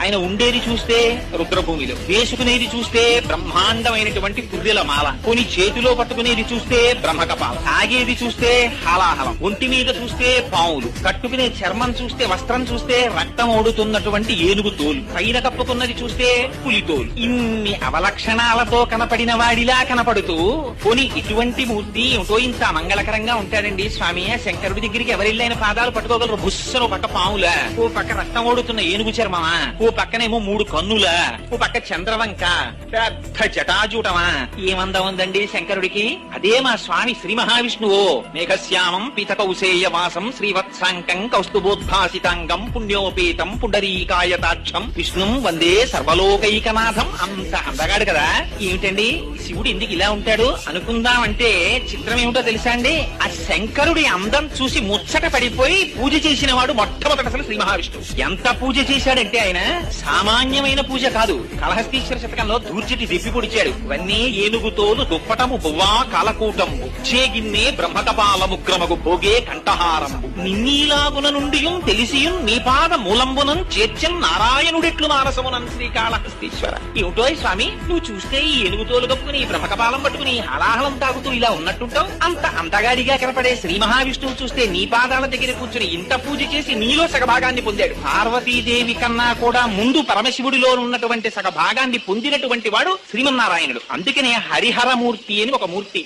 ఆయన ఉండేది చూస్తే రుద్రభూమిలో వేసుకునేది చూస్తే బ్రహ్మాండమైనటువంటి పుర్రెల మాల కొని చేతిలో పట్టుకునేది చూస్తే బ్రహ్మకపాల తాగేది చూస్తే హాలాహలం ఒంటి మీద చూస్తే పావులు కట్టుకునే చర్మం చూస్తే వస్త్రం చూస్తే రక్తం ఓడుతున్నటువంటి ఏనుగు తోలు పైన కప్పుకున్నది చూస్తే పులి తోలు. ఇన్ని అవలక్షణాలతో కనపడిన వాడిలా కనపడుతూ కొని ఇటువంటి మూర్తి ఏమిటో ఇంత మంగళకరంగా ఉంటాడండి స్వామి. శంకరుడి దగ్గరికి ఎవరిల్లైన పాదాలు పట్టుకోగలరు? బుస్సను పక్క పావులా ఓ పక్క రక్తం ఓడుతున్న ఏనుగు చర్మమా? ఓ పక్కనేమో మూడు కన్నులా. ఓ పక్క చంద్రవంక. పెద్ద జటాజూటమా. ఏమందం ఉందండి శంకరుడికి? అదే మా స్వామి శ్రీ మహావిష్ణువు. మేఘశ్యామం పితకౌసేయ వాసం శ్రీవత్సాంకం కౌస్తుభోద్భాసితాంగం పుణ్యోపేతం పుండరీకాయతాక్షం. విష్ణుం వందే సర్వలోకైకనాథం. అంత అందగాడు కదా. ఏమిటండి? శివుడు ఎందుకు ఇలా ఉంటాడు? అనుకుందామంటే చిత్రం ఏమిటో తెలుసా అండి? ఆ శంకరుడి అందం చూసి ముచ్చట పడిపోయి పూజ చేసిన వాడు మొట్టమొదటి అసలు శ్రీ మహావిష్ణువు. ఎంత పూజ చేశాడంటే ఆయన సామాన్యమైన పూజ కాదు కలహస్తీశ్వర శతకంలో దూర్చటి దిప్పి పొడిచాడు. ఇవన్నీ ఏనుగుతోలు దుప్పటము బువ్వా గిన్నె చేగిన్నే బ్రహ్మకపాలముగ్రమగు భోగే కంఠహారంబు. నిన్నీలాగున నుండి తెలిసియున్ నీ పాద మూలంబునం చేర్చం నారాయణుడెట్లు మానసమునం శ్రీకాళహస్తీశ్వర. ఏమిటో స్వామి? నువ్వు చూస్తే ఈ ఏనుగుతోలు కప్పుకుని నీ బ్రహ్మకపాలం పట్టుకుని హలాహలం తాగుతూ ఇలా ఉన్నట్టుంటావు? అంత అంతగాడిగా కనపడే శ్రీ మహావిష్ణువు చూస్తే నీ పాదాల దగ్గర కూర్చుని ఇంత పూజ చేసి నీలో సగభాగాన్ని పొందాడు. పార్వతీదేవి కన్నా కూడా ముందు పరమశివుడిలో ఉన్నటువంటి సగభాగాన్ని పొందినటువంటి వాడు శ్రీమన్నారాయణుడు. అందుకనే హరిహరమూర్తి అని ఒక మూర్తి.